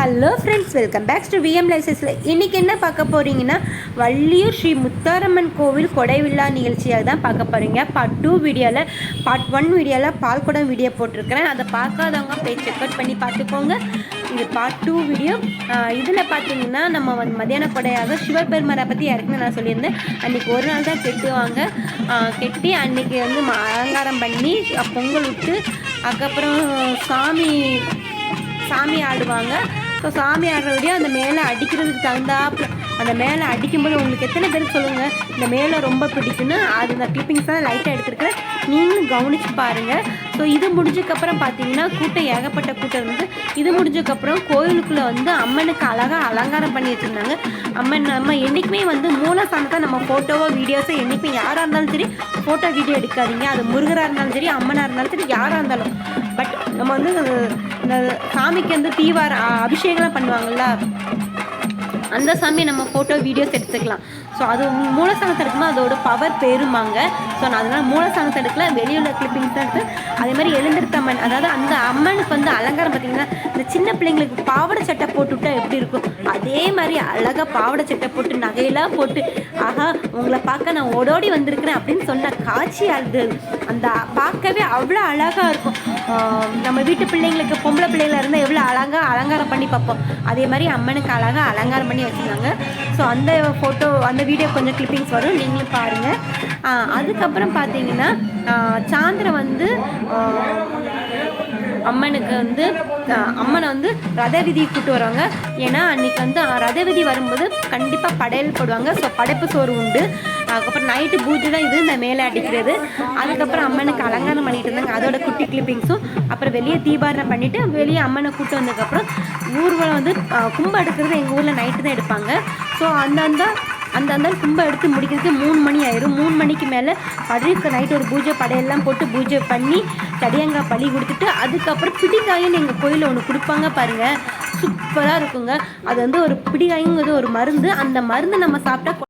Hello friends welcome back to VM லைசஸில் இன்றைக்கி என்ன பார்க்க போகிறீங்கன்னா வள்ளியூர் ஸ்ரீ முத்தாரம்மன் கோவில் கொடை விழா நிகழ்ச்சியாக தான் பார்க்க போகிறீங்க பார்ட் டூ வீடியோவில் பார்ட் ஒன் வீடியோவில் பால்குடம் வீடியோ போட்டிருக்கிறேன். அதை பார்க்காதவங்க போய் செக் அவுட் பண்ணி பார்த்துக்கோங்க. இது பார்ட் டூ வீடியோ இதில் பார்த்தீங்கன்னா நம்ம வந்து மத்தியான கொடையாக சிவபெருமரை பற்றி இறக்குன நான் சொல்லியிருந்தேன். அன்றைக்கி ஒரு நாள் தான் கெட்டுவாங்க கெட்டி அன்றைக்கி வந்து ம- அலங்காரம் பண்ணி பொங்கல் விட்டு அதுக்கப்புறம் சாமி சாமி ஆடுவாங்க. ஸோ சாமி ஆடுற வீடியோ அந்த மேலே அடிக்கிறதுக்கு தகுந்தாப்புல. அந்த மேலே அடிக்கும்போது உங்களுக்கு எத்தனை பேர் சொல்லுங்கள் இந்த மேலே ரொம்ப பிடிக்குன்னு அது இந்த கிளிப்பிங்ஸ் தான் லைட்டாக எடுத்துருக்கிறேன். நீங்களும் கவனித்து பாருங்கள் ஸோ இது முடிஞ்சதுக்கப்புறம் பார்த்தீங்கன்னா கூட்டம் ஏகப்பட்ட கூட்டம் இருந்து இது முடிஞ்சதுக்கப்புறம் கோயிலுக்குள்ளே வந்து அம்மனுக்கு அழகாக அலங்காரம் பண்ணி வச்சுருந்தாங்க. அம்மன் நம்ம என்றைக்குமே வந்து மூலஸ்தானத்தை நம்ம ஃபோட்டோவோ வீடியோஸோ என்றைக்குமே யாராக இருந்தாலும் சரி ஃபோட்டோ வீடியோ எடுக்காதீங்க. அது முருகராக இருந்தாலும் சரி அம்மனாக இருந்தாலும் சரி யாராக இருந்தாலும். பட் நம்ம வந்து அந்த- சாமிக்கு வந்து தீவார அபிஷேகம்லாம் பண்ணுவாங்கல்ல? அந்த சாமியை நம்ம ஃபோட்டோ வீடியோஸ் எடுத்துக்கலாம். ஸோ அது மூலஸ்தானத்தை எடுக்கும்போது அதோட பவர் பெருமாங்க. ஸோ நான் அதனால் மூலஸ்தானத்தை எடுக்கல வெளியுள்ள கிளிப்பிங்ஸ் தான் எடுத்து அதே மாதிரி எழுந்திருத்த அம்மன் அதாவது அந்த அம்மனுக்கு வந்து அலங்காரம் பார்த்தீங்கன்னா இந்த சின்ன பிள்ளைங்களுக்கு பாவாடை சட்டை போட்டுவிட்டா எப்படி இருக்கும்? அதே மாதிரி அழகாக பாவாடை சட்டை போட்டு நகையெல்லாம் போட்டு ஆஹா உங்களை பார்க்க நான் ஓடோடி வந்திருக்கிறேன் அப்படின்னு சொன்ன காட்சி அது அந்த பார்க்கவே அவ்வளோ அழகாக இருக்கும். நம்ம வீட்டு பிள்ளைங்களுக்கு பொம்பளை பிள்ளைங்களா இருந்தால் எவ்வளோ அழகாக அலங்காரம் பண்ணி பார்ப்போம். அதே மாதிரி அம்மனுக்கு அழகாக அலங்காரம் பண்ணி வச்சுருந்தாங்க ஸோ அந்த ஃபோட்டோ அந்த வீடியோ கொஞ்சம் கிளிப்பிங்ஸ் வரும். நீங்களும் பாருங்கள் அதுக்கப்புறம் பார்த்தீங்கன்னா ஆஹ் சாயந்தரம் வந்து அம்மனுக்கு வந்து அம்மனை வந்து ரத விதி கூட்டு வருவாங்க. ஏன்னா அன்னைக்கு வந்து ரத விதி வரும்போது கண்டிப்பாக படையல் போடுவாங்க. ஸோ படைப்பு சோறு உண்டு. அதுக்கப்புறம் நைட்டு பூஜை தான் இது இந்த மேலே அடிக்கிறது. அதுக்கப்புறம் அம்மனுக்கு அலங்காரம் பண்ணிட்டு இருந்தாங்க. அதோட குட்டி கிளிப்பிங்ஸும் அப்புறம் வெளியே தீபாரணை பண்ணிவிட்டு வெளியே அம்மனை கூப்பிட்டு வந்ததுக்கப்புறம் ஊர்வலம் வந்து கும்ப கும்பம் எடுக்கிறது எங்கள் ஊரில் நைட்டு தான் எடுப்பாங்க. ஸோ அந்தந்த அந்தந்த அந்த கும்பம் எடுத்து முடிக்கிறதுக்கு மூணு மணி ஆயிரும். மூணு மணிக்கு மேலே படைக்கு நைட் ஒரு பூஜை படையெல்லாம் போட்டு பூஜை பண்ணி தடியங்காய் பழி கொடுத்துட்டு அதுக்கப்புறம் பிடிக்காயின்னு எங்கள் கோயிலில் ஒன்று கொடுப்பாங்க பாருங்கள் சூப்பராக இருக்குங்க. அது வந்து ஒரு பிடிக்காய்ங்கிறது ஒரு மருந்து. அந்த மருந்து நம்ம சாப்பிட்டா